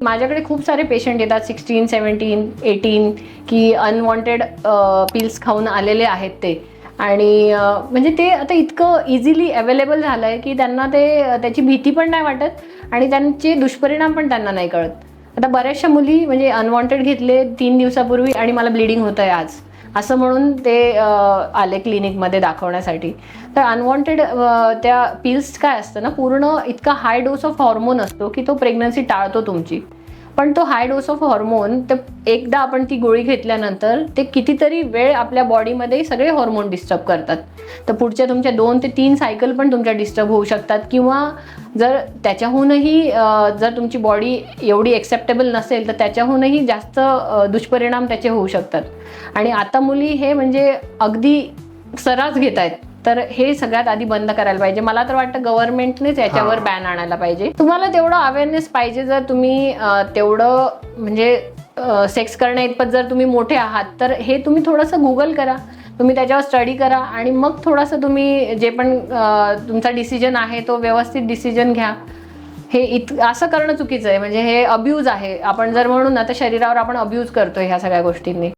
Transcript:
माझ्याकडे खूप सारे पेशंट येतात सिक्स्टीन सेवन्टीन एटीन की अनवॉन्टेड पिल्स खाऊन आलेले आहेत ते. आणि म्हणजे ते आता इतकं इझिली अवेलेबल झालं आहे की त्यांना ते त्याची भीती पण नाही वाटत आणि त्यांचे दुष्परिणाम पण त्यांना नाही कळत. आता बऱ्याचशा मुली म्हणजे अनवॉन्टेड घेतले तीन दिवसापूर्वी आणि मला ब्लिडिंग होतं आहे आज. असं म्हणून ते आले क्लिनिकमध्ये दाखवण्यासाठी. तर अनवॉन्टेड त्या पिल्स काय असतं ना पूर्ण इतका हाय डोस ऑफ हॉर्मोन असतो की तो प्रेग्नन्सी टाळतो तुमची. पण तो हाय डोस ऑफ हॉर्मोन तर एकदा आपण ती गोळी घेतल्यानंतर ते कितीतरी वेळ आपल्या बॉडीमध्ये सगळे हॉर्मोन डिस्टर्ब करतात. तर पुढच्या तुमच्या दोन ते तीन सायकल पण तुमच्या डिस्टर्ब होऊ शकतात किंवा जर त्याच्याहूनही जर तुमची बॉडी एवढी एक्सेप्टेबल नसेल तर त्याच्याहूनही जास्त दुष्परिणाम त्याचे होऊ शकतात. आणि आता मुली हे म्हणजे अगदी सरास घेत आहेत तर हे सगळ्यात आधी बंद करायला पाहिजे. मला तर वाटतं गव्हर्नमेंटनेच याच्यावर बॅन आणायला पाहिजे. तुम्हाला तेवढं अवेअरनेस पाहिजे जर तुम्ही तेवढं म्हणजे सेक्स करण्या इतपत जर तुम्ही मोठे आहात तर हे तुम्ही थोडंसं गुगल करा. तुम्ही त्याच्यावर स्टडी करा आणि मग थोडंसं तुम्ही जे पण तुमचा डिसिजन आहे तो व्यवस्थित डिसिजन घ्या. हे इत असं करणं चुकीचं आहे. म्हणजे हे अब्यूज आहे. आपण जर म्हणून ना तर शरीरावर आपण अब्यूज करतोय ह्या सगळ्या गोष्टींनी.